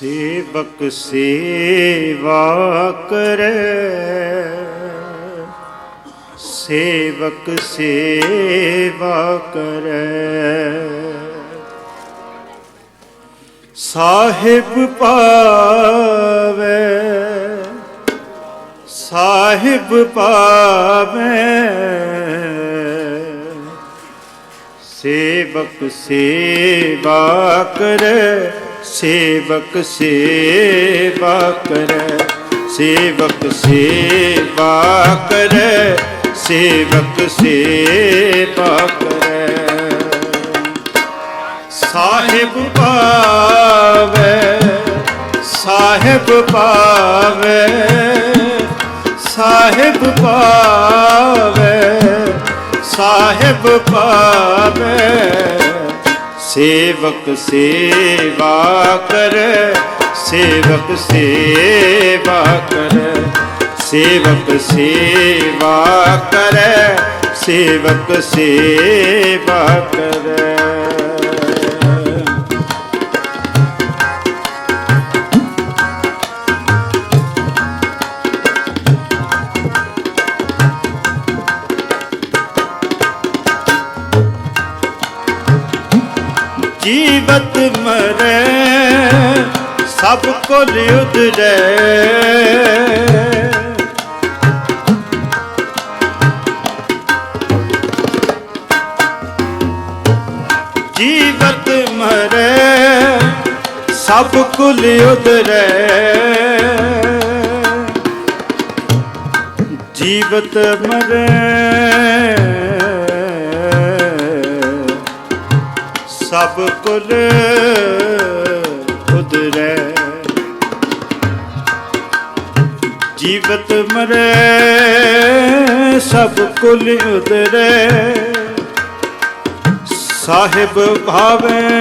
ਸੇਵਕ ਸੇਵਾ ਕਰੈ। ਸੇਵਕ ਸੇਵਾ ਕਰੈ। ਸਾਹਿਬ ਪਾਵੇ ਸਾਹਿਬ ਪਾਵੇ। ਸੇਵਕ ਸੇਵਾ ਕਰੈ। ਸੇਵਕ ਸੇਵਾ ਕਰੈ, ਸੇਵਕ ਸੇਵਾ ਕਰੈ, ਸੇਵਕ ਸੇਵਾ ਕਰੈ। ਸਾਹਿਬ ਪਾਵੇ ਸਾਹਿਬ ਪਾਵੇ ਸਾਹਿਬ ਪਾਵੇ ਸਾਹਿਬ ਪਾਵੇ ਸੇਵਕ ਸੇਵਾ ਕਰੈ ਸੇਵਕ ਸੇਵਾ ਕਰੈ। ਸੇਵਕ ਸੇਵਾ ਕਰੈ ਸੇਵਕ ਸੇਵਾ ਕਰ। ਜੀਵਤ ਮਰੈ ਸਭ ਕੁਲ ਉਦਰੈ। ਜੀਵਤ ਮਰੈ ਸਭ ਕੁਲ ਉਦਰੈ। ਜੀਵਤ ਮਰੈ ਸਭ ਕੁਲ ਉਦਰੈ ਜੀਵਤ ਮਰੇ ਸਭ ਕੁਲ ਉਦਰੈ। ਸਾਹਿਬ ਭਾਵੇ